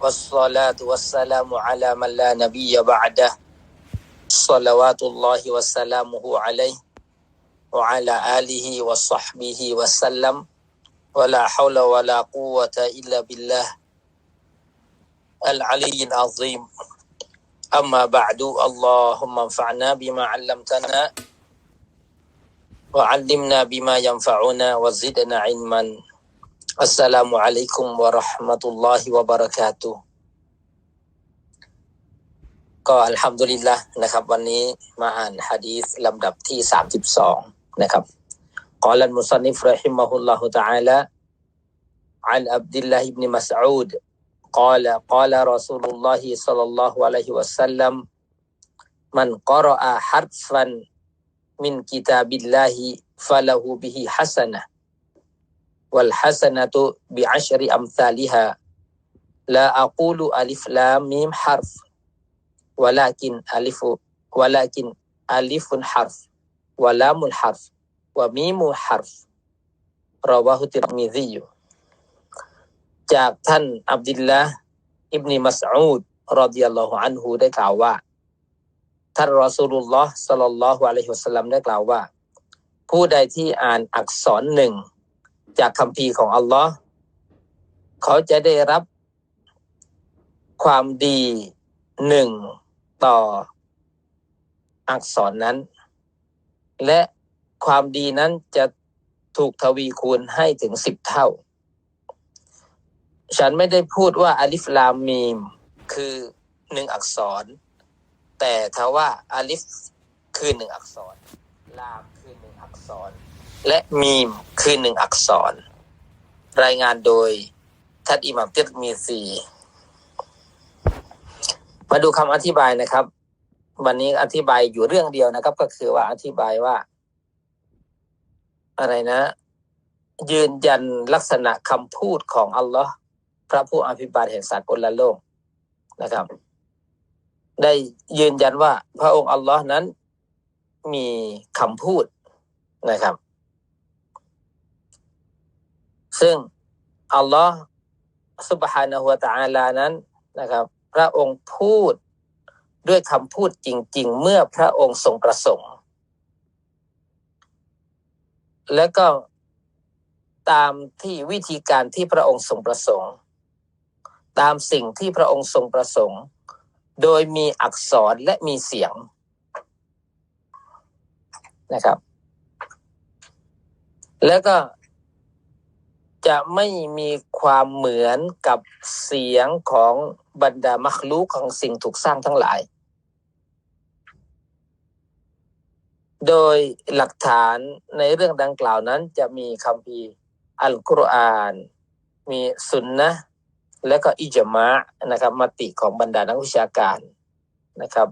والصلاة والسلام على من لا نبي بعده. صلوات الله وسلامه عليه وعلى آله وصحبه وسلم. ولا حول ولا قوة إلا بالله العلي العظيم. أما بعد اللهم انفعنا بما علمتنا وعلمنا بما ينفعنا وزدنا علما. السلام عليكم ورحمة الله وبركاته ก็อัลฮัมดุลิลละนะครับ วันนี้มาอ่านฮะดีษลำดับที่สามสิบสองนะครับกอลันมุซันนิฟรหิมะฮุลลอฮุตะอาลา عن عبد الله بن مسعود قال قال رسول الله صلى الله عليه وسلم من قرأ حرفا من كتاب الله فله به วัลฮัสนะตุบิอัชริอัมซาลิฮาลาอักูลูอัลิฟลามีมฮัรฟวลากินอัลิฟุวลากินอัลิฟุนฮัรฟวามุนฮัรฟฟรอวะติรมีซียู่จากท่านอับดุลลาฮ์อิบนีมัสอูดรอดิยัลลอฮุอันฮูได้กล่าวว่า ท่านรอสูลุลลอฮ์สัลลัลลอฮุอะลัยฮิวสัลลัมได้กล่าวว่า ผู้ใดที่อ่านอักษรหนึ่ง จากคำพีของอัลลอฮ์เขาจะได้รับความดีหนึ่งต่ออักษรนั้น และความดีนั้นจะถูกทวีคูณให้ถึงสิบเท่า ฉันไม่ได้พูดว่าอาลิฟลามมีมคือหนึ่งอักษร แต่ถ้าว่าอาลิฟคือหนึ่งอักษร ลามคือหนึ่งอักษร และมีมคือหนึ่งอักษร รายงานโดยท่านอิหมัมติรมีซีมาดูคำอธิบายนะครับ วันนี้อธิบายอยู่เรื่องเดียวนะครับ ก็คือว่าอธิบายว่า อะไรนะ ยืนยันลักษณะคำพูดของอัลลอฮ์พระผู้อภิบาลแห่งสากลโลกนะครับ ได้ยืนยันว่าพระองค์อัลลอฮ์นั้นมีคำพูดนะครับ ซึ่งอัลลอฮ์สุบฮานะฮุวาตะอาลานั้นนะครับ พระองค์พูดด้วยคำพูดจริง ๆ เมื่อพระองค์ทรงประสงค์ แล้วก็ตามที่วิธีการที่พระองค์ทรงประสงค์ ตามสิ่งที่พระองค์ทรงประสงค์ โดยมีอักษรและมีเสียงนะครับ แล้วก็ จะไม่มีความเหมือนกับเสียงของบรรดามัคลูของสิ่งถูกสร้างทั้งหลาย โดยหลักฐานในเรื่องดังกล่าวนั้นจะมีคำพีอัลกุรอาน มีสุนนะและก็อิจมะนะครับมติของบรรดานักวิชาการนะครับ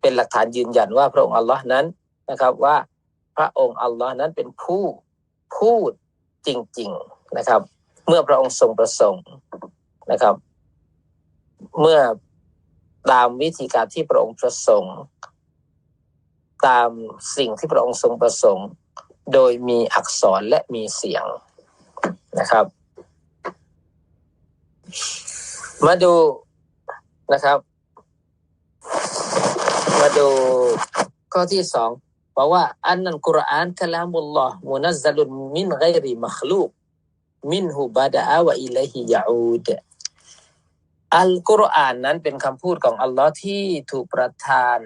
เป็นหลักฐานยืนยันว่าพระองค์อัลลอฮ์นั้นนะครับว่าพระองค์อัลลอฮ์นั้นเป็นผู้พูดจริง ๆ นะครับ เมื่อพระองค์ทรงประสงค์นะครับ เมื่อตามวิธีการที่พระองค์ประสงค์ ตามสิ่งที่พระองค์ทรงประสงค์ โดยมีอักษรและมีเสียงนะครับ มาดูนะครับ มาดูข้อที่สองบอกว่าอันนันกุรอานคลามุลลอฮ์มุนัซซลุนมินไกริมัคลูก มินฮุบาดะอาวะอิลัยฮิยาอูดอัลกุรอานนั้นเป็นคำพูดของอัลลอฮ์ที่ถูกประทาน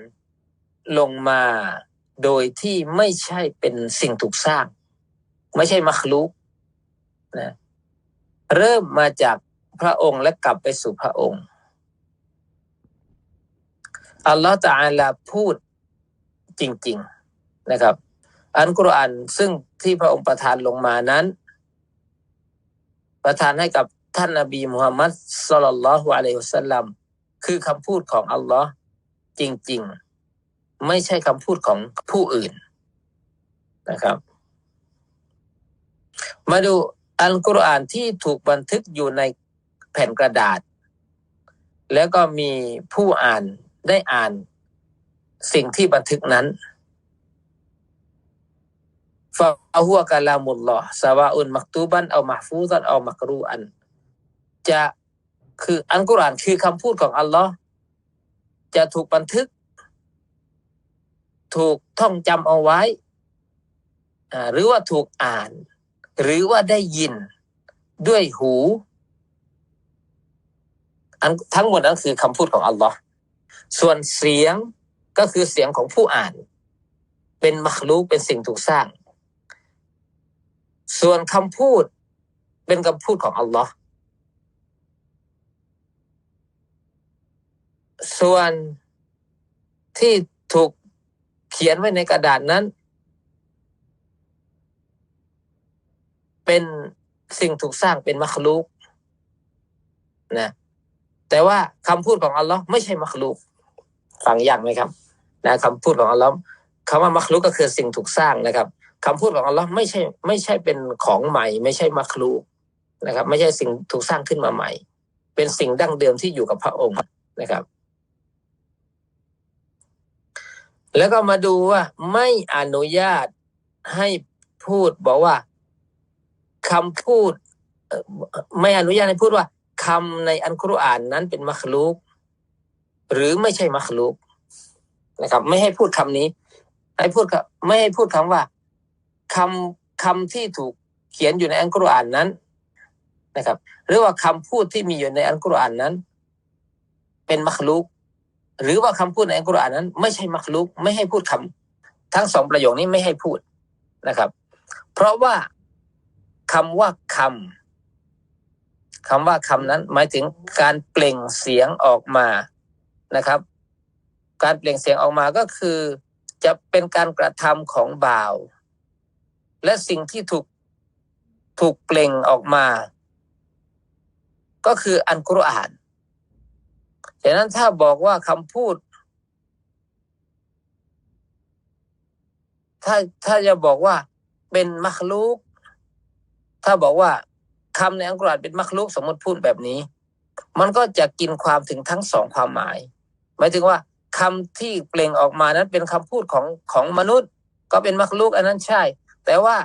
ลงมาโดยที่ไม่ใช่เป็นสิ่งถูกสร้าง ไม่ใช่มัคลูกนะเริ่มมาจากพระองค์และกลับไปสู่พระองค์อัลลอฮฺตะอาลาพูดจริง ๆนะครับ อันกุรอานซึ่งที่พระองค์ประทานลงมานั้น ประทานให้กับท่านนบีมุฮัมมัดสุลลัลลอฮุอะลัยฮิสัลลัมคือคำพูดของอัลลอฮ์จริง ๆ ไม่ใช่คำพูดของผู้อื่นนะครับ มาดูอัลกุรอานที่ถูกบันทึกอยู่ในแผ่นกระดาษ แล้วก็มีผู้อ่านได้อ่านสิ่งที่บันทึกนั้น ฟะฮัวกะลามุลลอฮ์สวาอุนมักตูบันเอามะฟูซันเอามักรูอัน จะคืออัลกุรานคือคำพูดของอัลลอฮ์จะถูกบันทึก ถูกท่องจำเอาไว้หรือว่าถูกอ่าน หรือว่าได้ยินด้วยหูอันทั้งหมดนั้นคือคำพูดของอัลลอฮ์ส่วนเสียงก็คือเสียงของผู้อ่าน เป็นมักลูกเป็นสิ่งถูกสร้าง ส่วนคำพูดเป็นคำพูดของอัลลอฮ์ส่วนที่ถูกเขียนไว้ในกระดาษนั้น เป็นสิ่งถูกสร้างเป็นมัคลูกนะแต่ว่าคำพูดของอัลลอฮ์ไม่ใช่มัคลูกฟังยากไหมครับนะคำพูดของอัลลอฮ์คำว่ามัคลูกก็คือสิ่งถูกสร้างนะครับ คำพูดของอัลลอฮ์ไม่ใช่ไม่ใช่เป็นของใหม่ ไม่ใช่มัคลูนะครับ ไม่ใช่สิ่งถูกสร้างขึ้นมาใหม่ เป็นสิ่งดั้งเดิมที่อยู่กับพระองค์นะครับ แล้วก็มาดูว่า ไม่อนุญาตให้พูดบอกว่าคำพูด ไม่อนุญาตให้พูดว่าคำในอันกุรอานนั้นเป็นมัคลูกหรือไม่ใช่มัคลูกนะครับ ไม่ให้พูดคำนี้ ให้พูดไม่ให้พูดคำว่า คำคำที่ถูกเขียนอยู่ในอันกุรอานนั้นนะครับ หรือว่าคำพูดที่มีอยู่ในอันกุรอานนั้น เป็นมัคลูกหรือว่าคำพูดในอัลกุรอานนั้น ไม่ใช่มักลุก ไม่ให้พูดคำทั้งสองประโยคนี้ไม่ให้พูดนะครับ เพราะว่าคำว่าคำคำว่าคำนั้น หมายถึงการเปล่งเสียงออกมานะครับ การเปล่งเสียงออกมาก็คือจะเป็นการกระทำของบ่าว และสิ่งที่ถูกถูกเปล่งออกมา ก็คืออันกุรอานฉะนั้นถ้าบอกว่าคำพูด ถ้าถ้าจะบอกว่าเป็นมักลุกถ้าบอกว่าคำในอังกฤษเป็นมักลุกสมมติพูดแบบนี้ มันก็จะกินความถึงทั้งสองความหมาย หมายถึงว่าคำที่เปล่งออกมานั้นเป็นคำพูดของของมนุษย์ ก็เป็นมักลุกอันนั้นใช่ แต่ว่า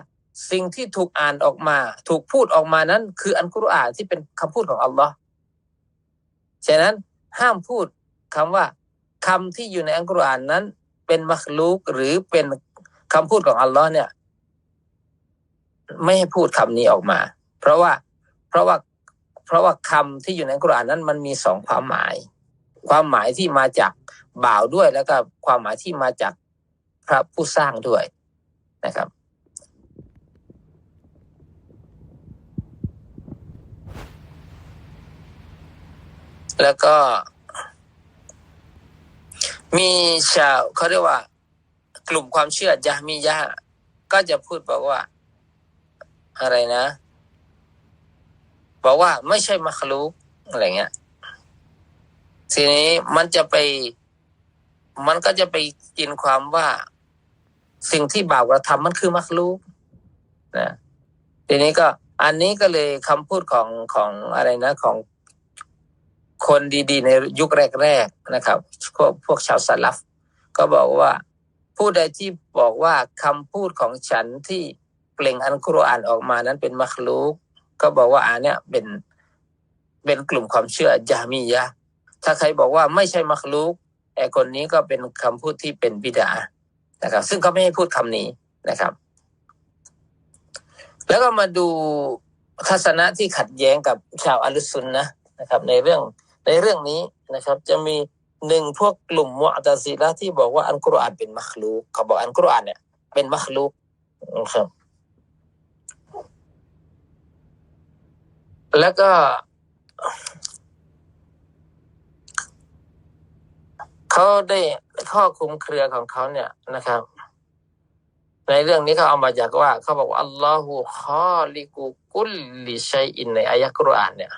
สิ่งที่ถูกอ่านออกมา ถูกพูดออกมานั้น คืออันกุรอานที่เป็นคำพูดของอัลลอฮ์ฉะนั้นห้ามพูดคำว่าคำที่อยู่ในอัลกุรอานนั้น เป็นมักลูกหรือเป็นคำพูดของอัลลอฮ์เนี่ย ไม่ให้พูดคำนี้ออกมา เพราะว่าเพราะว่าเพราะว่าคำที่อยู่ในอัลกุรอานนั้น มันมีสองความหมาย ความหมายที่มาจากบ่าวด้วยแล้วก็ความหมายที่มาจากพระผู้สร้างด้วยนะครับ แล้วก็ มีชาวเขาเรียกว่า กลุ่มความเชื่อยะมียะก็จะพูดบอกว่า อะไรนะ บอกว่าไม่ใช่มัคลูกอะไรเงี้ยทีนี้มันจะไป มันก็จะไปกินความว่า สิ่งที่บ่าวกระทำมันคือมัคลูกนะทีนี้ก็ อันนี้ก็เลยคำพูดของของอะไรนะ ของ คนดีๆ ในยุคแรกๆนะครับพวกพวกชาวสลัฟก็บอกว่า ผู้ใดที่บอกว่าคำพูดของฉันที่เปล่งอันกุรอานออกมานั้นเป็นมัคลูกก็บอกว่าอันเนี้ยเป็นเป็นกลุ่มความเชื่อยามียะถ้าใครบอกว่าไม่ใช่มัคลูกไอ้คนนี้ก็เป็นคำพูดที่เป็นบิดานะครับ ซึ่งเขาไม่ให้พูดคำนี้นะครับ แล้วก็มาดูทัศนะที่ขัดแย้งกับชาวอัลลุสซุนนะนะครับ ในเรื่อง ในเรื่องนี้นะครับ จะมีหนึ่งพวกกลุ่มมุอ์ตะซิละที่บอกว่าอันกุรอานเป็นมัคลูกเขาบอกอันกุรอานเนี่ยเป็นมัคลูกนะครับแล้วก็ เขาได้ข้อคุมเครือของเขาเนี่ยนะครับ ในเรื่องนี้เขาเอามาจากว่า เขาบอกว่าอัลลอฮฺคอลิกุกุลลิชัยอินในอายะกุรอานเนี่ย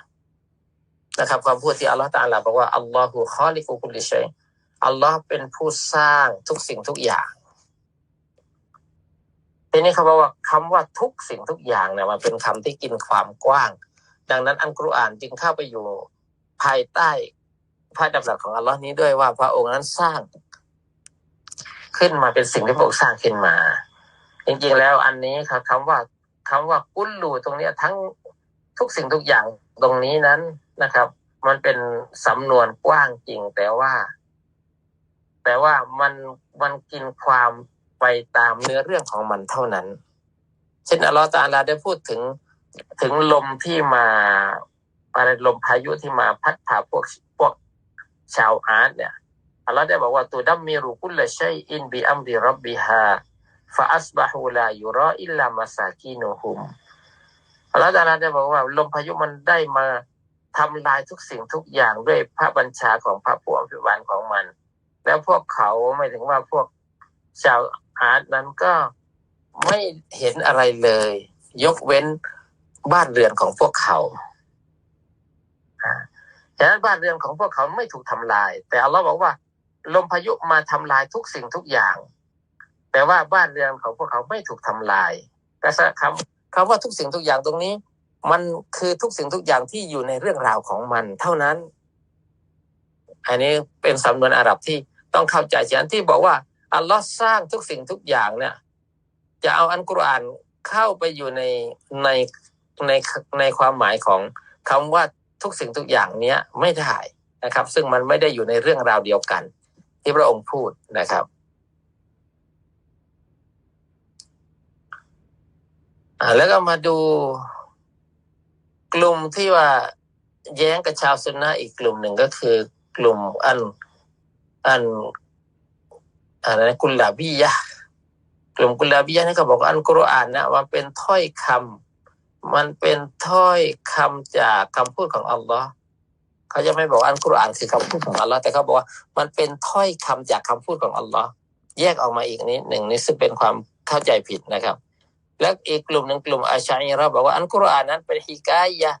นะครับคำพูดที่อัลลอฮฺตาลาบอกว่าอัลลอฮฺคอลิกุกุลิชัยอัลลอฮ์เป็นผู้สร้างทุกสิ่งทุกอย่างทีนี้เขาบอกว่าคำว่าทุกสิ่งทุกอย่างเนี่ยมันเป็นคำที่กินความกว้าง ดังนั้นอันกุรอานจึงเข้าไปอยู่ภายใต้พระดำรัสของอัลลอฮ์นี้ด้วยว่าพระองค์นั้นสร้าง ขึ้นมาเป็นสิ่งที่พระองค์สร้างขึ้นมา จริงๆแล้วอันนี้ครับคำว่าคำว่ากุลลูตรงเนี้ยทั้งทุกสิ่งทุกอย่างตรงนี้นั้น นะครับ มันเป็นสำนวนกว้างจริง แต่ว่า แต่ว่ามันมันกินความไปตามเนื้อเรื่องของมันเท่านั้น เช่นอัลลอฮฺตาลาได้พูดถึงถึงลมที่มาอะไรลมพายุที่มาพัดผ่าพวกพวกชาวอาร์ตเนี่ยอัลลอฮฺได้บอกว่าตูดัมมิรุกุลละชัยอินบิอัมริรับบิฮาฟาอัสบะฮูลายุรออิลลามาซากีนุฮุมอัลลอฮฺตาลาได้บอกว่า ลมพายุมันได้มา ทำลายทุกสิ่งทุกอย่างด้วยพระบัญชาของพระผู้อภิบาลของมัน แล้วพวกเขาไม่ถึงว่าพวกชาวอาร์ตนั้นก็ไม่เห็นอะไรเลย ยกเว้นบ้านเรือนของพวกเขาอ่าฉะนั้นบ้านเรือนของพวกเขาไม่ถูกทำลาย แต่อัลลอฮ์บอกว่า ลมพายุมาทำลายทุกสิ่งทุกอย่าง แต่ว่าบ้านเรือนของพวกเขาไม่ถูกทำลายแต่คำคำว่าทุกสิ่งทุกอย่างตรงนี้ มันคือทุกสิ่งทุกอย่างที่อยู่ในเรื่องราวของมันเท่านั้น อันนี้เป็นสำนวนอาหรับที่ต้องเข้าใจฉะนั้นที่บอกว่า อัลลอฮ์สร้างทุกสิ่งทุกอย่างเนี่ย จะเอาอันกุรอานเข้าไปอยู่ในในในในความหมายของคำว่าทุกสิ่งทุกอย่างเนี้ยไม่ได้นะครับ ซึ่งมันไม่ได้อยู่ในเรื่องราวเดียวกัน ที่พระองค์พูดนะครับแล้วก็มาดู กลุ่มที่ว่าแย้งกับชาวซุนนะอีกกลุ่มหนึ่งก็คือ กลุ่มอัน อันอะไรนะกุลลาบียะกลุ่มกุลลาบียะนี่ก็บอกว่าอันกุรอานนะมันเป็นถ้อยคำมันเป็นถ้อยคำจากคำพูดของอัลลอฮ์เขาจะไม่บอกอันกุรอานคือคำพูดของอัลลอฮ์แต่เขาบอกว่ามันเป็นถ้อยคำจากคำพูดของอัลลอฮ์แยกออกมาอีกนิดหนึ่งนี่ซึ่งเป็นความเข้าใจผิดนะครับ และอีกกลุ่มหนึ่งกลุ่มอาชัยเราบอกว่าอันกุรอานนั้นเป็นฮิกายะ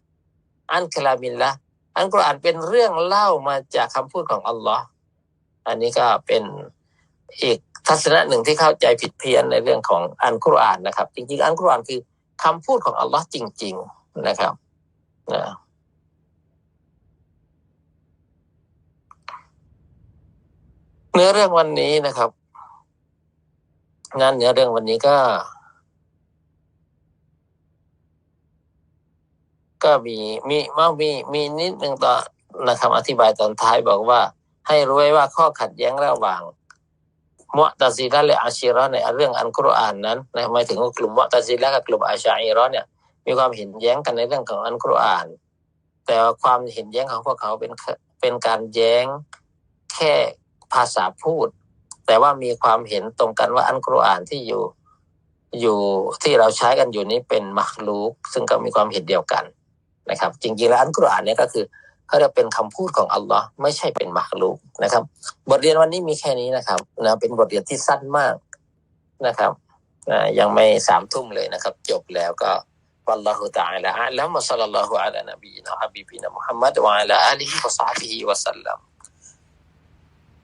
อันคลามินละอันกุรอานเป็นเรื่องเล่ามาจากคำพูดของอัลลอฮ์อันนี้ก็เป็นอีกทัศนะหนึ่งที่เข้าใจผิดเพี้ยนในเรื่องของอันกุรอานนะครับ จริง ๆ อันกุรอานคือคำพูดของอัลลอฮ์จริง ๆนะครับนะเนื้อเรื่องวันนี้นะครับ งานเนื้อเรื่องวันนี้ก็ ก็มีมีมามีมีนิดหนึ่งตอนะครับอธิบายตอนท้ายบอกว่า ให้รู้ไว้ว่าข้อขัดแย้งระหว่างมุตซิละและอาชีรอในเรื่องอันกุรอานนั้นนะหมายถึงกลุ่มมุตซิละกับกลุ่มอาชัยรอเนี่ย มีความเห็นแย้งกันในเรื่องของอันกุรอาน แต่ความเห็นแย้งของพวกเขาเป็นเป็นการแย้งแค่ภาษาพูด แต่ว่ามีความเห็นตรงกันว่าอันกุรอานที่อยู่อยู่ที่เราใช้กันอยู่นี้เป็นมักลูกซึ่งก็มีความเห็นเดียวกัน นะครับ จริงๆแล้วอันกุรอานเนี่ยก็คือเขาจะเป็นคำพูดของอัลลอฮ์ไม่ใช่เป็นมักลูกนะครับ บทเรียนวันนี้มีแค่นี้นะครับนะเป็นบทเรียนที่สั้นมากนะครับนะยังไม่สามทุ่มเลยนะครับ จบแล้วก็ والله تعالى أعلم وصلى الله على نبينا حبيبنا محمد وعلى آله وصحبه وسلم